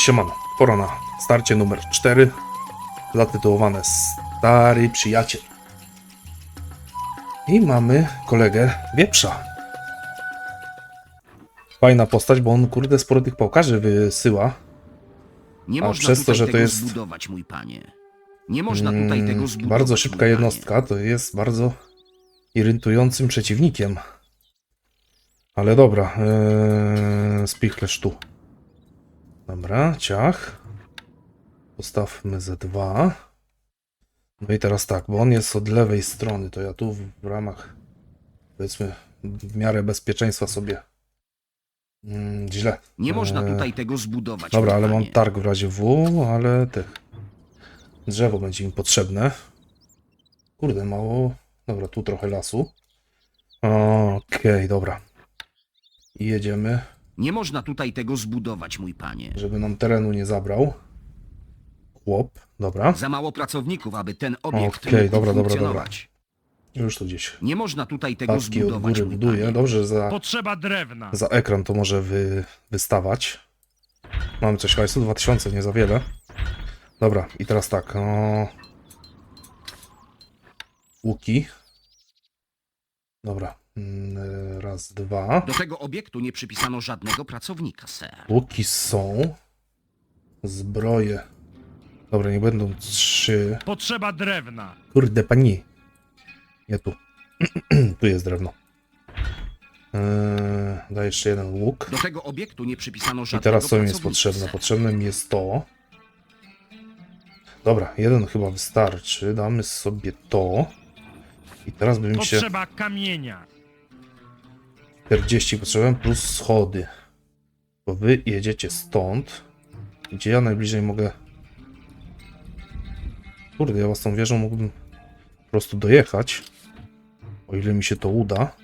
Siemano, pora na starcie numer 4, zatytułowane Stary Przyjaciel. I mamy kolegę Wieprza. Fajna postać, bo on kurde sporo tych pałkarzy wysyła. Nie A przez to, że to jest- zbudować, mój panie. Nie można tutaj tego Mm, zbudować. Bardzo szybka jednostka, to jest bardzo irytującym przeciwnikiem. Ale dobra, ee, spichlerz tu. Dobra, ciach. Postawmy Z2. No i teraz tak, bo on jest od lewej strony, to ja tu w, ramach, powiedzmy, w miarę bezpieczeństwa sobie mm, źle. Nie można Eee, tutaj tego zbudować. Dobra, ale mam targ w razie W, ale te drzewo będzie mi potrzebne. Kurde, mało. Dobra, tu trochę lasu. Okej, dobra. I jedziemy, Nie można tutaj tego zbudować, mój panie. żeby nam terenu nie zabrał. Chłop, dobra. Za mało pracowników, aby ten obiekt Okej, mógł dobra, dobra, funkcjonować. Już tu gdzieś. Nie można tutaj tego Paski od zbudować, góry mój buduję. panie. Dobrze, że za, Potrzeba drewna. za ekran to może wy, wystawać. Mamy coś hajsu, 2000, nie za wiele. Dobra, i teraz tak, no... Łuki. Dobra, mm, raz, dwa. Do tego obiektu nie przypisano żadnego pracownika, sir. Łuki są. Zbroje. Dobra, nie będą trzy. Potrzeba drewna. Kurde, pani. Nie tu. tu jest drewno. Yy, daj jeszcze jeden łuk. Do tego obiektu nie przypisano I żadnego teraz co mi jest pracownika, potrzebne? Potrzebne mi jest to. Dobra, jeden chyba wystarczy. Damy sobie to. I teraz by mi się Potrzeba kamienia. 40 potrzebujemy plus schody. Bo wy jedziecie stąd. Gdzie ja najbliżej mogę. Kurde, ja was tą wieżą mógłbym po prostu dojechać. O ile mi się to uda.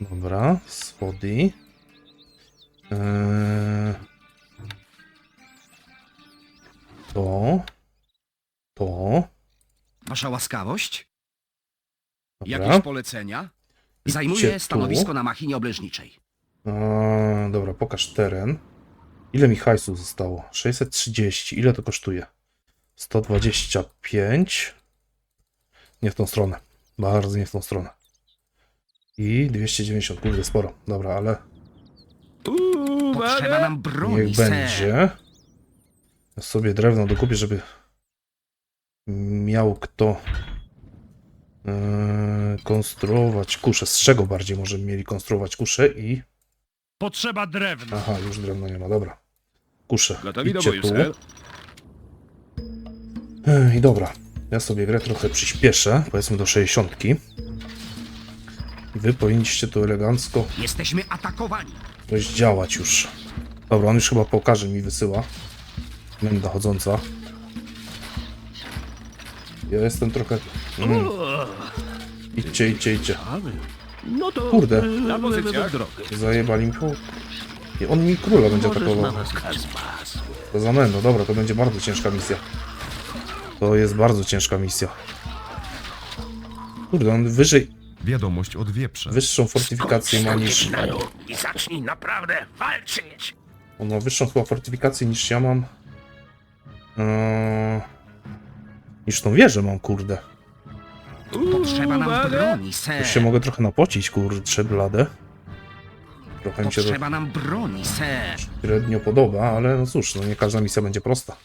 Dobra, schody. Eee... To. To. Wasza łaskawość? Dobra. Jakieś polecenia? Zajmuję tu. stanowisko na machinie obleżniczej. Eee, dobra, pokaż teren. Ile mi hajsu zostało? 630. Ile to kosztuje? 125. Nie w tą stronę. Bardzo nie w tą stronę. I 290. Kurde, sporo. Dobra, ale Potrzeba nam broni, niech będzie. Ja sobie drewno dokupię, żeby miał kto eee, konstruować kusze. Z czego bardziej możemy mieli konstruować kusze i Potrzeba drewna. Aha, już drewna nie ma, dobra. Kuszę. Gotowi do Idźcie tu. Ech, I dobra, ja sobie grę trochę przyspieszę, powiedzmy do 60. I wy powinniście tu elegancko Jesteśmy atakowani. dość działać już. Dobra, on już chyba pokaże mi wysyła. Menda chodząca. Ja jestem trochę... Mm. Idźcie, idźcie, idźcie. No to Kurde. na pozycjach. Zajebali mi. I on mi króla będzie atakował. To za mendo, dobra, to będzie bardzo ciężka misja. To jest bardzo ciężka misja. Kurde, on wyżej, Wiadomość od wieprza. wyższą fortyfikację ma niż... I zacznij naprawdę walczyć. On ma wyższą chyba fortyfikację niż ja mam. Eee, niż tą wieżę mam, kurde. Potrzeba nam broni, Już sir. się mogę trochę napocić, kurczę, blade. Trochę mi się to Potrzeba nam broni, sir. średnio podoba, ale no cóż, no nie każda misja będzie prosta.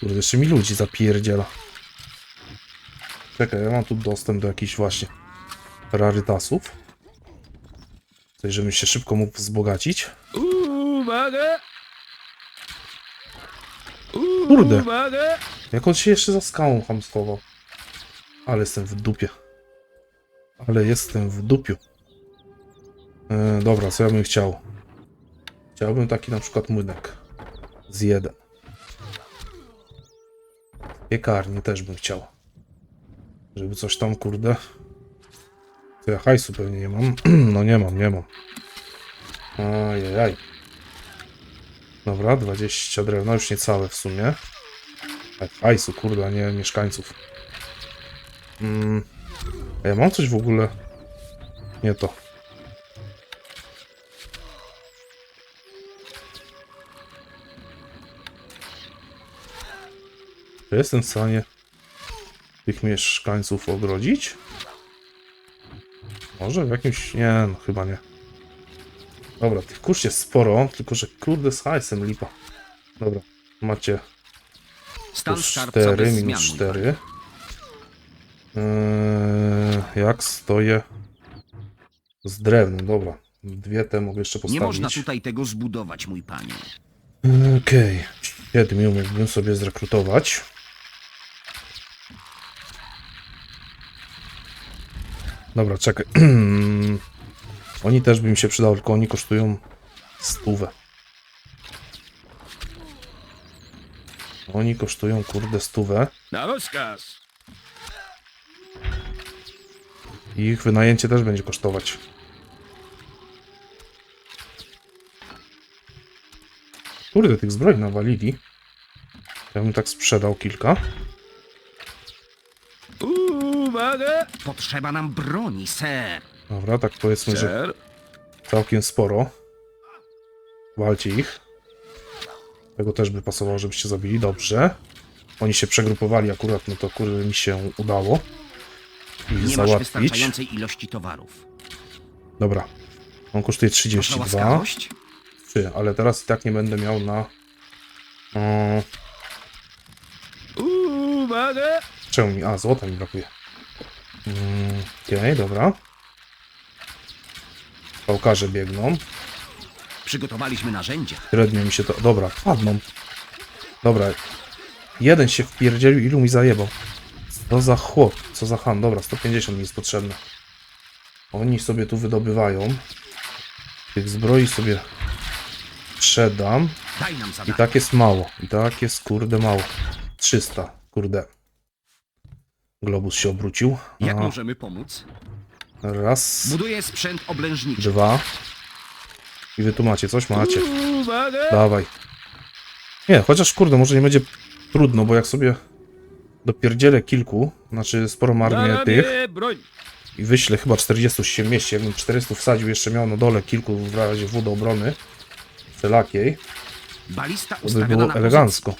Kurde, jeszcze mi ludzi zapierdziela. Czekaj, ja mam tu dostęp do jakichś właśnie rarytasów. Coś, żebym się szybko mógł wzbogacić. Uwaga! Kurde. Jak on się jeszcze za skałą ham schował. Ale jestem w dupie. Ale jestem w dupiu. E, dobra, co ja bym chciał? Chciałbym taki na przykład młynek. Z jeden. Piekarnię też bym chciał. Żeby coś tam, kurde. To ja hajsu pewnie nie mam. no nie mam, nie mam. Ajajaj. Dobra, 20 drewna, no już niecałe w sumie. Tak, kurde, a nie mieszkańców. Mm. A ja mam coś w ogóle? Nie to. Czy jestem w stanie tych mieszkańców ogrodzić? Może w jakimś... Nie, no chyba nie. Dobra, tych kurz jest sporo, tylko że kurde z hajsem lipa. Dobra, macie Stan plus skarbca 4, bez minus zmian, mój 4. Eee, jak stoję z drewnem, dobra. Dwie te mogę jeszcze panie. Nie można postawić. tutaj tego zbudować, mój panie. Okej, siedmiu mógłbym sobie zrekrutować. Dobra, czekaj. oni też by mi się przydały, tylko oni kosztują stówę. Oni kosztują, kurde, stówę. Na rozkaz. I ich wynajęcie też będzie kosztować. Kurde, tych zbroi nawalili. Ja bym tak sprzedał kilka. Uwaga! Potrzeba nam broni, ser. Dobra, tak powiedzmy, że całkiem sporo. Walcie ich. Tego też by pasowało, żebyście zabili. Dobrze. Oni się przegrupowali akurat, no to kurde mi się udało. Ich Nie masz załatwić. wystarczającej ilości towarów. Dobra. On kosztuje Proszę 32. łaskawość. 3, ale teraz i tak nie będę miał na... Uwaga! czemu mi... A, złota mi brakuje. Mm, Okej, dobra. Pałkarze biegną. Przygotowaliśmy narzędzia. Średnio mi się to... Dobra, padną. Dobra. Jeden się wpierdzielił, ilu mi zajebał. Co za chłop, co za han. Dobra, 150 mi jest potrzebne. Oni sobie tu wydobywają. Tych zbroi sobie sprzedam. I tak jest mało. I tak jest kurde mało. 300, kurde. Globus się obrócił. Jak możemy pomóc? Raz, Buduję sprzęt oblężniczy. dwa. I wy tu macie coś? Macie. Uwaga! Dawaj. Nie, chociaż kurde, może nie będzie trudno, bo jak sobie dopierdzielę kilku, znaczy armię ramię tych broń. i wyślę chyba 40 się mieści, jakbym 400 wsadził, jeszcze miał na dole kilku w razie W do obrony wszelakiej, Balista to by ustawiona było na elegancko.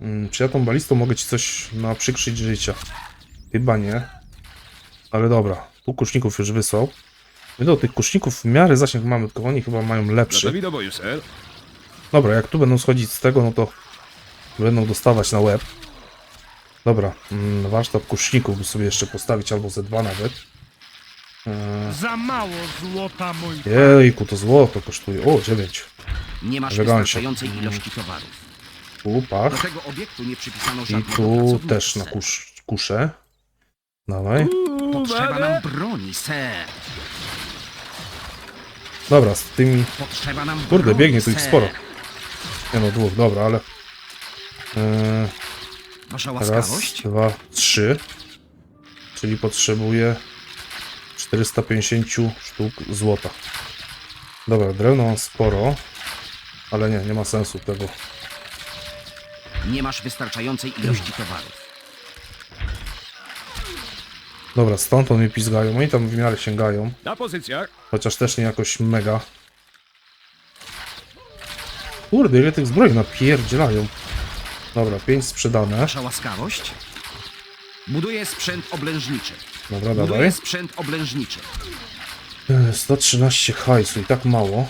Mm, Czy ja tą balistą mogę ci coś naprzykrzyć życia? Chyba nie. Ale dobra, tu kuszników już wysłał. My do tych kuszników w miarę zasięg mamy, tylko oni chyba mają lepszy. Do boju. Dobra, jak tu będą schodzić z tego, no to będą dostawać na łeb. Dobra, mm, warsztat kuszników by sobie jeszcze postawić, albo ze dwa nawet. Eee, Za mało złota, mój jejku, to złoto kosztuje. O, 9. Nie masz Elegancie. wystarczającej ilości towarów. Tu Do pach. tego obiektu nie przypisano I żadnego tu pracownika, też na ser. kusz, kuszę. Dawaj. Potrzeba Uwaga! nam broni, ser. Dobra, z tymi... Potrzeba nam Kurde, broni, biegnie tu ich ser. sporo. Nie no, dwóch, dobra, ale... Eee, Wasza Raz, łaskawość? dwa, trzy. Czyli potrzebuję 450 sztuk złota. Dobra, drewno mam sporo. Ale nie, nie ma sensu tego. Nie masz wystarczającej ilości towarów. Dobra, stąd oni pizgają. Oni tam w miarę sięgają. Na pozycjach. Chociaż też nie jakoś mega. Kurde, ile tych zbroi napierdzielają. Dobra, 5 sprzedane. Wasza łaskawość? Buduję sprzęt oblężniczy. Dobra, Buduję dawaj. sprzęt oblężniczy. E, 113 hajsu i tak mało.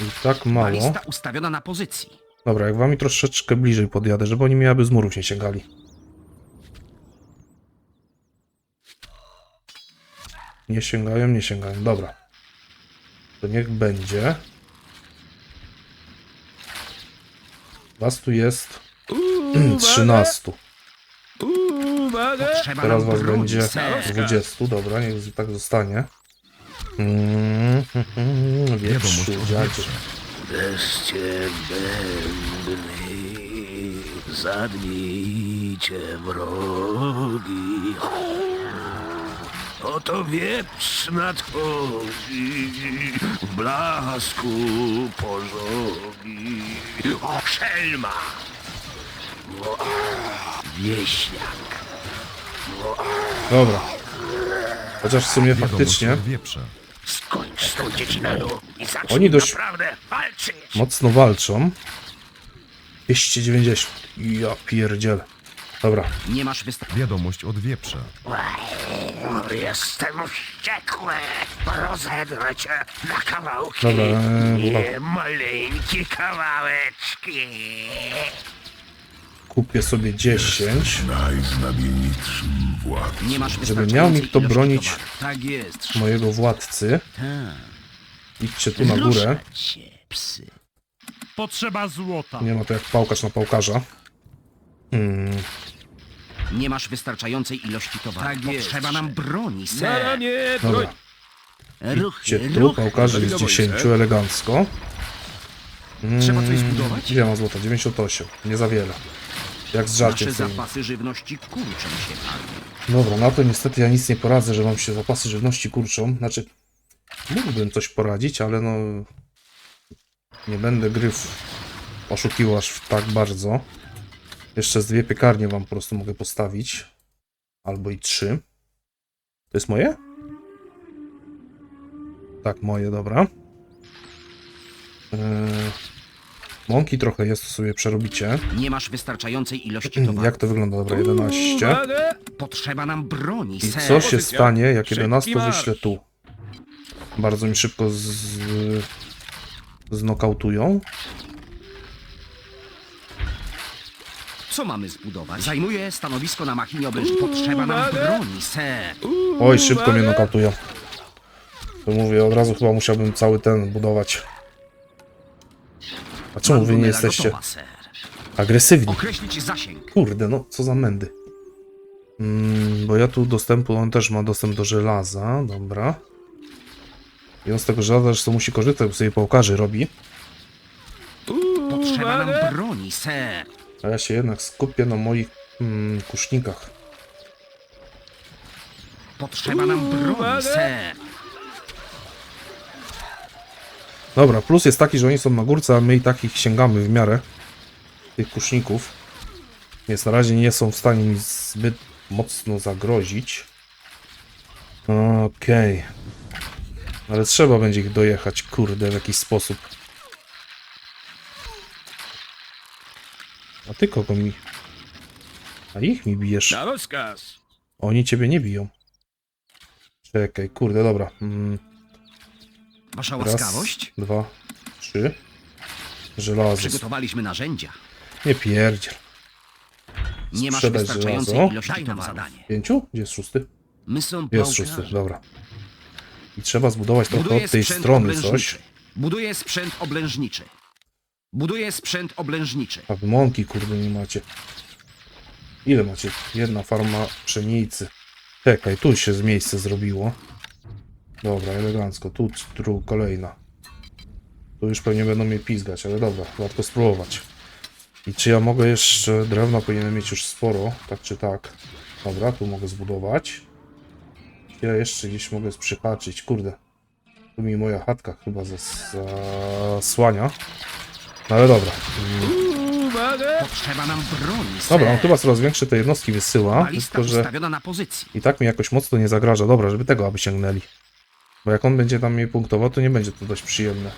I tak mało. Balista ustawiona na pozycji. Dobra, jak wami troszeczkę bliżej podjadę, żeby oni mi aby z murów nie sięgali. Nie sięgają, nie sięgają. Dobra. To niech będzie. Was tu jest Uwaga! 13. Uwaga! Potrzeba Teraz was będzie ser. 20. Dobra, niech tak zostanie. Mm, Wieprzu, dziadzie. Wreszcie bębny, zadnijcie wrogi. Oto wieprz nadchodzi, w blasku pożogi. O, szelma! O, Wieśniak. Dobra. Chociaż w sumie faktycznie Skończ z tą dziecinaną i zacznij Oni dość- naprawdę walczyć. mocno walczą. 290. Ja pierdziel. Dobra, Nie masz wystarczającej Wiadomość od wieprza. Jestem wściekły. Rozedrę cię na kawałki. Dobra, Nie maleńkie kawałeczki. kupię sobie 10, Najznamienitszym władcą. Nie masz żeby wystarczającej miał mi kto ilości bronić. Tak jest. mojego władcy. Tak. Idźcie tu na górę. Ruszać się, psy. Potrzeba złota. Nie ma to jak pałkarz na pałkarza. Hmm, Nie masz wystarczającej ilości towarów. Tak jest. Potrzeba nam broni, ser. dobra. Ruchy, Idźcie tu, ruchy. pałkarzy jest 10, elegancko. Trzeba coś Mm, zbudować? Ile ma złota? 98. Nie za wiele. Jak z żarciem Nasze zapasy żywności kurczą się. Dobra, na to niestety ja nic nie poradzę, że wam się zapasy żywności kurczą. Znaczy, mógłbym coś poradzić, ale no... Nie będę gry w- oszukiwał aż w tak bardzo. Jeszcze z dwie piekarnie wam po prostu mogę postawić. Albo i trzy. To jest moje? Tak, moje, dobra. Yy, mąki trochę jest, to sobie przerobicie. Nie masz wystarczającej ilości towarów. Jak to wygląda? Dobra, 11. Potrzeba nam broni, I ser. co się stanie, jak 11 wyślę tu? Bardzo mi szybko z... znokautują. Co mamy zbudować? Zajmuję stanowisko na machinie oblężniczej. Potrzeba nam broni, ser. Oj, szybko mnie nokautują. To mówię, od razu chyba musiałbym cały ten budować. A czemu wy nie jesteście Gotowa, ser. agresywni? Określić zasięg. Kurde, no co za mędy. Mm, bo ja tu dostępu, on też ma dostęp do żelaza, dobra. I on z tego żelaza zresztą musi korzystać, bo sobie pałkarzy robi. Potrzeba nam broni, ser. A ja się jednak skupię na moich mm, kusznikach. Potrzeba nam broni, ser. Dobra, plus jest taki, że oni są na górce, a my i tak ich sięgamy w miarę tych kuszników. Więc na razie nie są w stanie mi zbyt mocno zagrozić. Okej. Ale trzeba będzie ich dojechać, kurde, w jakiś sposób. A ty kogo mi... A ich mi bijesz. Na rozkaz. Oni ciebie nie biją. Czekaj, kurde, dobra. Mm. Wasza Raz, łaskawość? dwa, trzy. Żelazo. Przygotowaliśmy narzędzia. Nie pierdziel. Nie masz Sprzedać wystarczającej żelazo. ilości Daj nam zadanie. Pięciu? Gdzie jest szósty? My są Jest pałkarze. szósty, dobra. I trzeba zbudować trochę Buduję od tej sprzęt strony oblężniczy. coś. Buduję sprzęt oblężniczy. Buduję sprzęt oblężniczy. A wy mąki, kurde, nie macie. Ile macie? Jedna farma pszenicy. Czekaj, tu się z miejsca zrobiło. Dobra, elegancko. Tu, tu kolejna. Tu już pewnie będą mnie pizgać, ale dobra, warto spróbować. I czy ja mogę jeszcze... Drewna powinienem mieć już sporo, tak czy tak. Dobra, tu mogę zbudować. Ja jeszcze gdzieś mogę przyhaczyć, kurde. Tu mi moja chatka chyba zas- zasłania. No ale dobra. Potrzeba nam broni, ser. Dobra, on chyba coraz większe te jednostki wysyła, Balista tylko że ustawiona na pozycji. i tak mi jakoś mocno nie zagraża. Dobra, żeby tego aby sięgnęli. Bo jak on będzie tam mnie punktował, to nie będzie to dość przyjemne.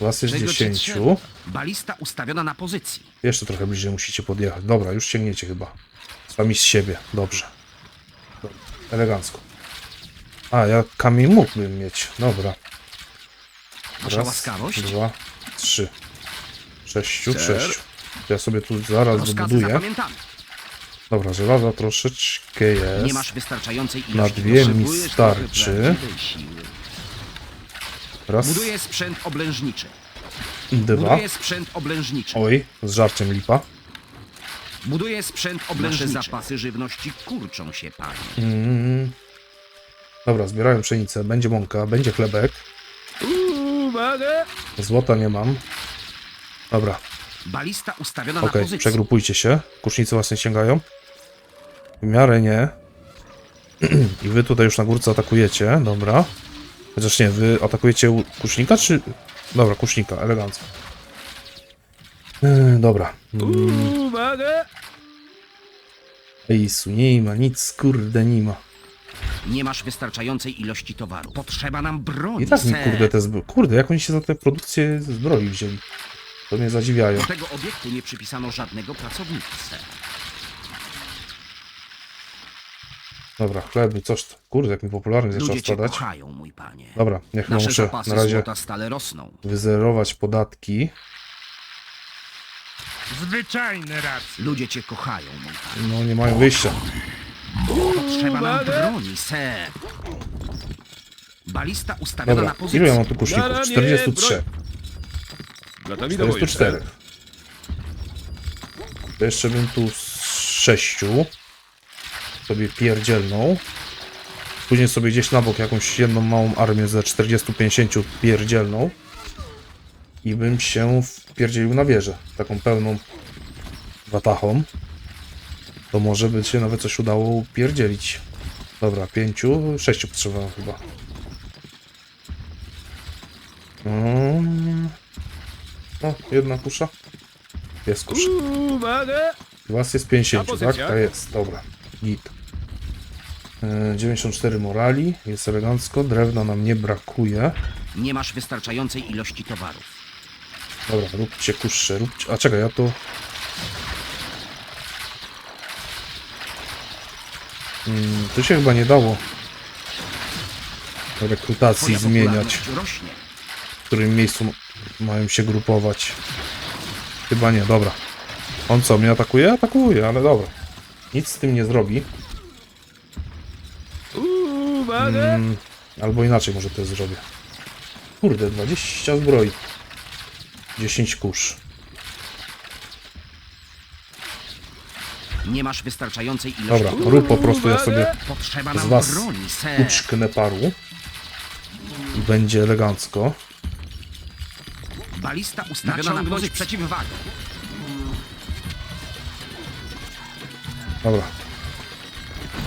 Was jest Czego ci 10. trzeba? Balista ustawiona na pozycji. Jeszcze trochę bliżej musicie podjechać. Dobra, już sięgniecie chyba. Sami z siebie. Dobrze. Dobra, Elegancko. A, ja kamień mógłbym mieć. Dobra. Wasza łaskawość? dwa, trzy. Sześciu, sześciu. Ja sobie tu zaraz zapamiętamy. Dobra, żelaza troszeczkę jest. Nie masz wystarczającej Na ilości. dwie mi Potrzebujesz trochę starczy. prawdziwej siły. Raz, Buduję sprzęt oblężniczy. dwa. Buduję sprzęt oblężniczy. Oj, z żarciem lipa. Buduję sprzęt oblężniczy. Nasze zapasy żywności kurczą się, panie. Mm. Dobra, zbierałem pszenicę. Będzie mąka, będzie chlebek. Złota nie mam. Dobra, Balista ustawiona okej, na pozycji. przegrupujcie się. Kusznicy was nie sięgają? W miarę nie. I wy tutaj już na górce atakujecie, dobra. Chociaż nie, wy atakujecie kusznika, czy... Dobra, kusznika, elegancko. Yy, dobra. Mm. Ejsu, nie ma, nic kurde nie ma. Nie masz wystarczającej ilości towaru. Potrzeba nam broni, I tak mi kurde te zbro... Kurde, jak oni się za tę produkcję zbroi wzięli? To mnie zadziwiają. Do tego obiektu nie przypisano żadnego pracownika. Dobra, chleby, coś tam. Kurde, jak mi popularny zaczął Ludzie cię spadać. kochają, mój panie. Dobra, niech no Nasze muszę zapasy na razie złota stale rosną. wyzerować podatki. Zwyczajny rację. Ludzie cię kochają, mój panie. No nie mają wyjścia. Potrzeba nam broni, ser. Balista ustawiona Dobra, na pozycji. ja mam tu kuszników? 43. Gotowi do boju, 44. To jeszcze bym tu z sześciu sobie pierdzielną. Później sobie gdzieś na bok jakąś jedną małą armię ze 40-50 pierdzielną. I bym się wpierdzielił na wieżę. Taką pełną watachą. To może by się nawet coś udało upierdzielić. Dobra, pięciu, sześciu potrzebowałem chyba. Mm. O, jedna kusza. Jest kusza. Uwaga! Was jest 50, Na tak? pozycjach. Tak jest, dobra. Git. E, 94 morali, jest elegancko. Drewna nam nie brakuje. Nie masz wystarczającej ilości towarów. Dobra, róbcie kusze, róbcie... A czekaj, ja to... Mm, tu się chyba nie dało rekrutacji Twoja zmieniać. w którym miejscu mają się grupować. Chyba nie, dobra. On co, mnie atakuje? Atakuje, ale dobra. Nic z tym nie zrobi. Uwaga! Mm, albo inaczej może to zrobię. Kurde, 20 zbroi. 10 kurz. Nie masz wystarczającej ilości Dobra, rób po prostu, ja sobie Potrzeba z was uczknę paru. I będzie elegancko. Balista ustawiona na Naciągnąć pozycji. przeciwwagę. Dobra.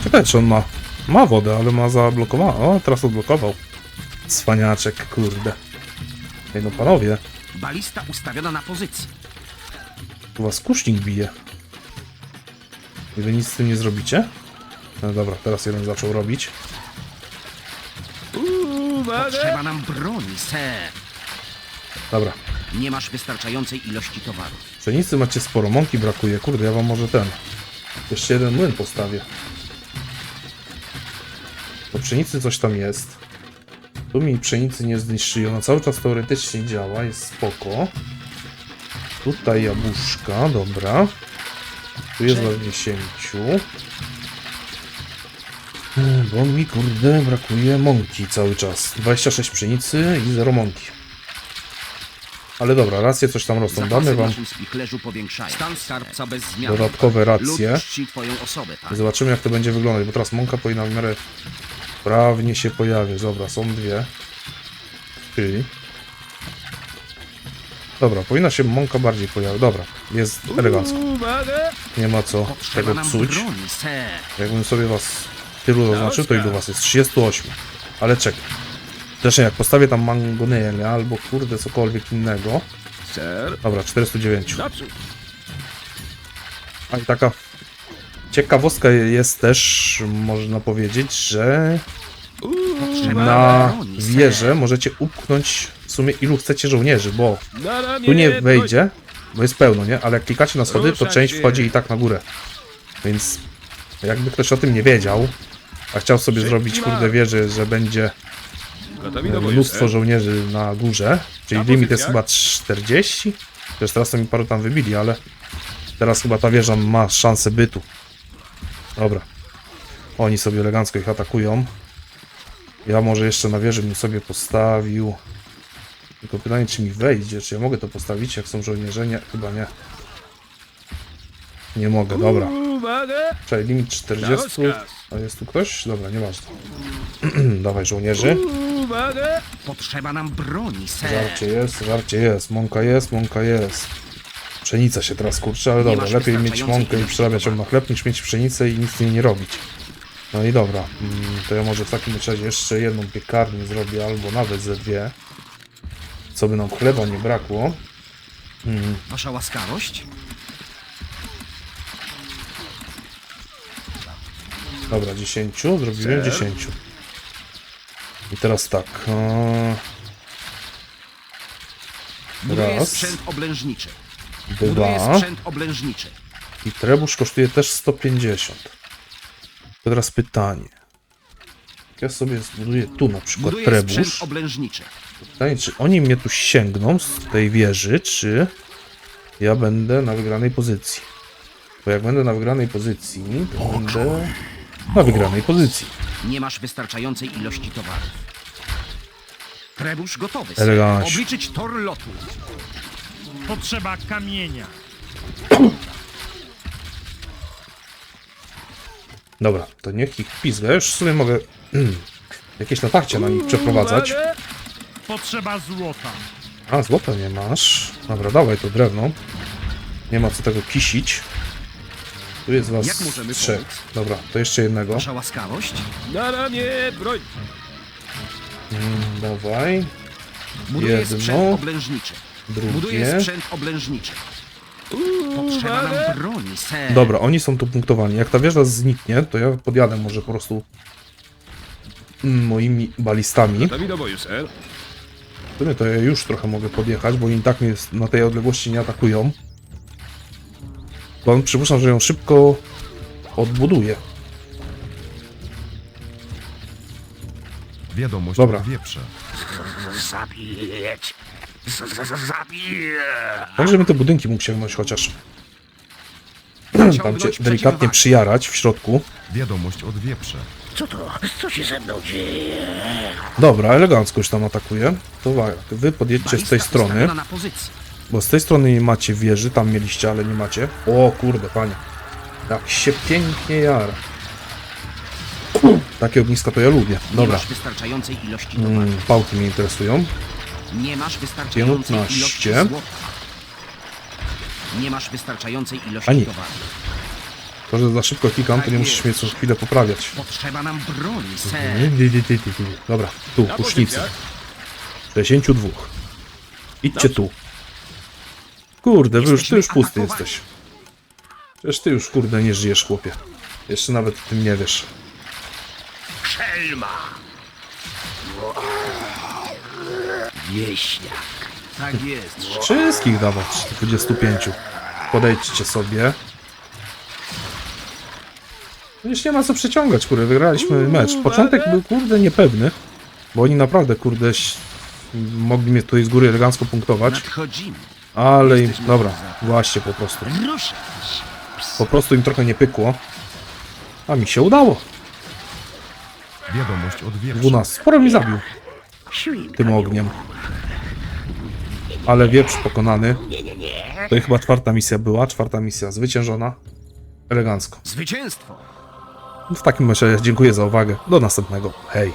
Czekaj, czy on ma... Ma wodę, ale ma zablokowaną. O, teraz odblokował. Cwaniaczek, kurde. Ej, no panowie. Balista ustawiona na pozycji. Tu was kusznik bije. I wy nic z tym nie zrobicie? No dobra, teraz jeden zaczął robić. Potrzeba nam broni, ser. Dobra. Nie masz wystarczającej ilości towarów. Pszenicy macie sporo, mąki brakuje. Kurde, ja wam może ten. Jeszcze jeden młyn postawię. Do pszenicy coś tam jest. Tu mi pszenicy nie zniszczyli. Ona cały czas teoretycznie działa, jest spoko. Tutaj jabłuszka, dobra. Tu jest was 10. Hmm, Bo mi kurde brakuje mąki cały czas. 26 pszenicy i 0 mąki. Ale dobra, racje coś tam rosną. Damy wam. Stan skarbca bez zmian. dodatkowe racje. Lud czci twoją osobę, I panie. zobaczymy jak to będzie wyglądać, bo teraz mąka powinna w miarę prawnie się pojawić. Dobra, są dwie. Trzy. Dobra, powinna się mąka bardziej pojawić. Dobra, jest elegancko. Nie ma co Potrzeba tego nam psuć. broni, ser. Jakbym sobie was tylu zaznaczył, to ilu was jest? 38. Ale czekaj. Zresztą jak postawię tam mangonele albo kurde cokolwiek innego. Dobra, 409. naprzód! A i taka ciekawostka jest też, można powiedzieć, że na wieżę możecie upchnąć w sumie ilu chcecie żołnierzy, bo tu nie wejdzie, bo jest pełno, nie? Ale jak klikacie na schody, to część wchodzi i tak na górę. Więc jakby ktoś o tym nie wiedział, a chciał sobie zrobić kurde wieżę, że będzie Gotowi do boju, mnóstwo ser. żołnierzy na górze, czyli Na limit jest pozycjach. chyba 40. Też teraz to mi paru tam wybili, ale teraz chyba ta wieża ma szansę bytu. Dobra. Oni sobie elegancko ich atakują. Ja może jeszcze na wieży bym sobie postawił. Tylko pytanie, czy mi wejdzie, czy ja mogę to postawić, jak są żołnierze? Nie, chyba nie. Nie mogę, dobra. Uwaga! Czyli limit 40. rozkaz. A jest tu ktoś? Dobra, nieważne. Dawaj żołnierzy. Uwaga! Potrzeba nam broni, ser. Żarcie jest, żarcie jest, mąka jest, mąka jest. Pszenica się teraz kurczy, ale dobra, masz lepiej mieć wystarczającej mąkę i ilości przerabiać ją na chleb, niż mieć pszenicę i nic z niej nie robić. No i dobra, mm, to ja może w takim razie jeszcze jedną piekarnię zrobię, albo nawet ze dwie. Co by nam chleba nie brakło. Mm, Wasza łaskawość? Dobra, 10, zrobiłem Ser. 10. I teraz tak. e, Raz. sprzęt oblężniczy. Dwa. sprzęt oblężniczy. I trebusz kosztuje też 150. To teraz pytanie. Jak ja sobie zbuduję tu na przykład Buduję sprzęt trebusz. oblężniczy. Pytanie, czy oni mnie tu sięgną z tej wieży, czy ja będę na wygranej pozycji. Bo jak będę na wygranej pozycji, to będę na wygranej pozycji. Nie masz wystarczającej ilości towarów. Trebusz gotowy. ser. Elegancko. Obliczyć tor lotu. Potrzeba kamienia. Dobra, to niech ich pizga. Ja już sobie mogę mm, jakieś natarcia na nich przeprowadzać. Potrzeba złota. A, złota nie masz. Dobra, dawaj to drewno. Nie ma co tego kisić. Tu jest was Jak możemy trzech. pomóc? Dobra, to jeszcze jednego. Wasza łaskawość? Na ramię, broń! Mm, dawaj. Buduję Jedno. sprzęt oblężniczy. Buduję Drugie. sprzęt oblężniczy. Potrzeba nam broni, ser. Dobra, oni są tu punktowani. Jak ta wieża zniknie, to ja podjadę może po prostu mm, moimi balistami. Gotowi do boju, ser. W sumie to ja już trochę mogę podjechać, bo oni i tak mnie na tej odległości nie atakują. Bo on przypuszczam, że ją szybko odbuduje. Wiadomość Dobra. od wieprza. Zabijeć. Z- z- z- Zabiję. Może bym te budynki mógł sięgnąć chociaż. Tam cię delikatnie przyjarać w środku. Wiadomość od wieprza. Co to? Co się ze mną dzieje? Dobra, elegancko już tam atakuje. To uwaga, wy podjedźcie z tej strony, na pozycji. Bo z tej strony nie macie wieży, tam mieliście, ale nie macie. O kurde, panie. Tak się pięknie jara. Takie ogniska to ja lubię. Nie Dobra, masz wystarczającej ilości towarów. mm, pałki mnie interesują. Nie masz wystarczającej 15. ilości złota. Nie masz wystarczającej ilości Ani. towarów. To, że za szybko klikam, to nie musisz mnie co chwilę poprawiać. Potrzeba nam broni, Nie, ser. nie, nie, nie, nie, nie. Dobra, tu, pozycjach. 62. Idźcie tu. Kurde, wy już, ty już pusty jesteś. Przecież ty już, kurde, nie żyjesz, chłopie. Jeszcze nawet o tym nie wiesz. Szelma. Wieśniak. Tak jest. Wszystkich dawać, 25. Podejdźcie sobie. Już nie ma co przeciągać, kurde, wygraliśmy mecz. Początek był, kurde, niepewny, bo oni naprawdę, kurde, mogli mnie tutaj z góry elegancko punktować, Nadchodzimy. Ale im, dobra, właśnie po prostu. Po prostu im trochę nie pykło, a mi się udało. Wiadomość od wieprza. 12. Sporo mi zabił tym ogniem. Ale wieprz pokonany. To chyba czwarta misja była, czwarta misja zwyciężona. Elegancko. Zwycięstwo. W takim razie dziękuję za uwagę. Do następnego. Hej.